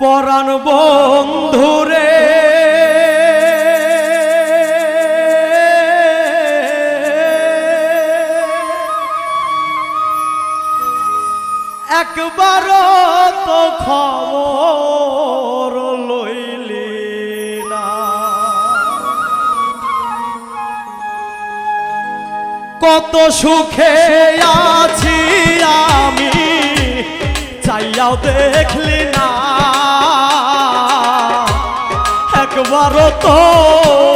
পরাণ বন্ধুরে। একবার তো খবর লইলি না। কত সুখে আছি আমি চাইয়াও দেখলি না। একবারও তো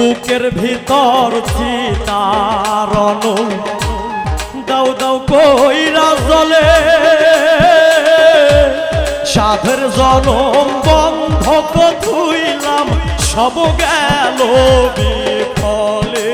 বুকের ভিতর চিতারণ দাও দাও কইরা জলে। সাধের জনম বন্ধক ধুইলাম সব গেল বিফলে।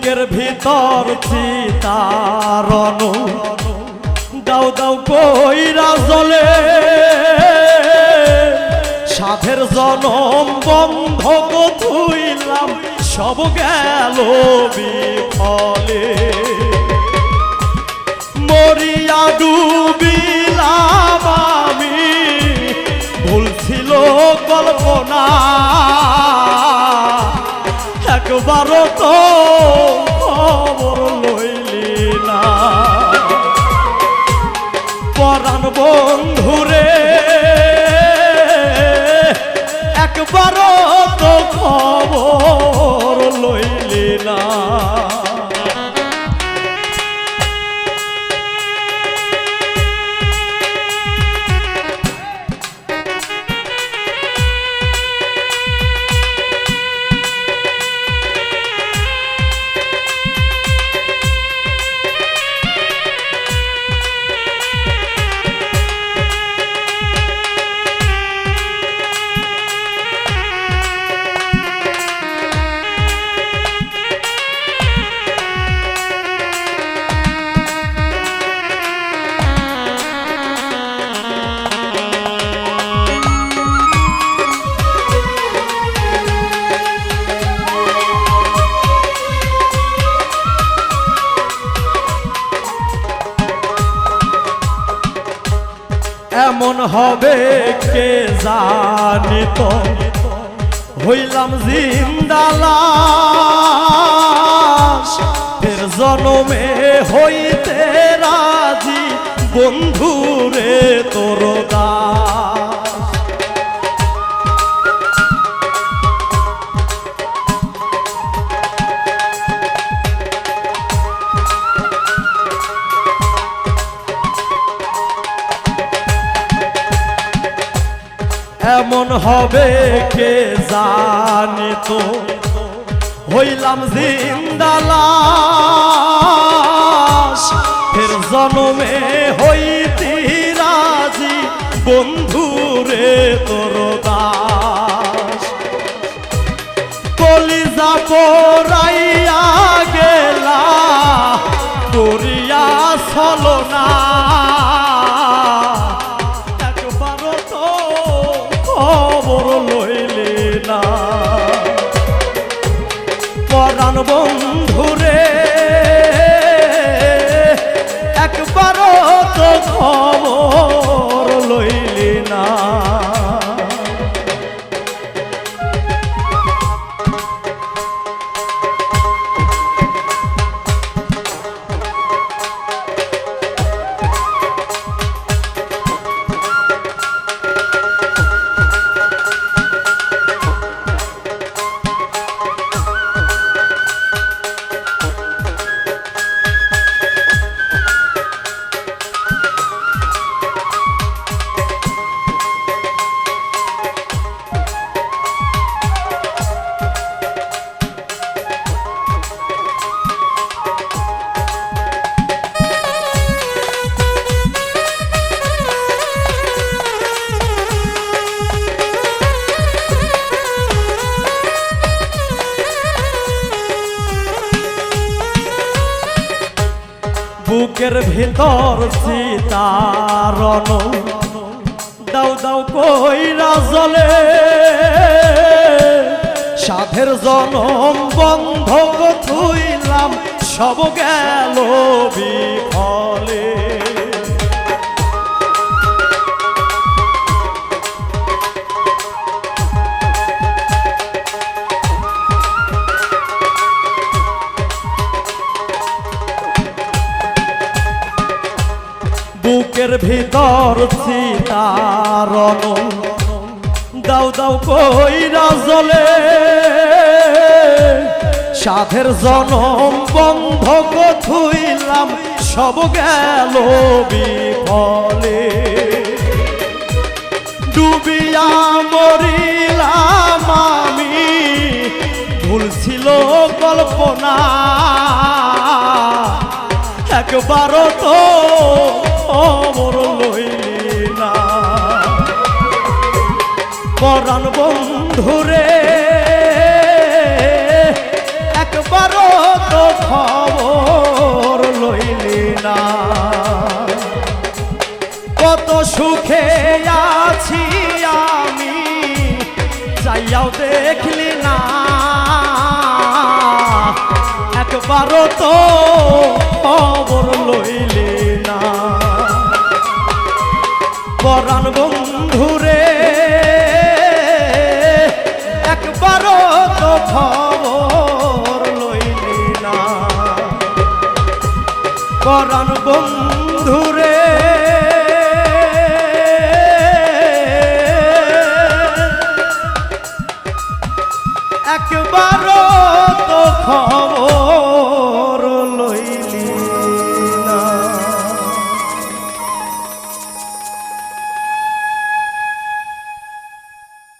বুকের ভিতর চিতারণ। দাও দাও কইরা জলে সাধের জনম বন্ধক ধুইলাম সব গেল বিফলে। মরিয়া ডুবিলাম আমি, ভুল ছিল কল্পনা। একবারও তো খবর লইলি না। পরাণ বন্ধুরে একবারও তো খবর লইলি না। এমন হবে কে জানিত হইলাম জিন্দালাস ফের জনমে হইতে রাজি বন্ধুরে তোর দাস এমন হবে কে জানে তো? হইলাম জিন্দালাস ফের জনমে হইতি রাজি বন্ধুরে না। পরাণ বন্ধুরে বুকের ভেতর সীতারণ দাও দাও কইরা জলে। সাধের জনম বন্ধক থুইলাম সব গেল বিফলে। বুকের ভিতর সীতারণ। দাও দাও কইরা জলে। সাধের জনম বন্ধ থুইলাম সব গেল বিফলে। ডুবিয়া মরিলাম আমি, ভুল ছিল কল্পনা। একবারও তো অমর লইলি না পরাণ বন্ধুরে একবার তো খবর লইলি না কত সুখে আছি আমি চাইয়াও দেখলি একবারও তো, খবর লইলি না। পরাণ বন্ধুরে, একবারও তো খবর লইলি না। পরাণ বন্ধুরে, একবারও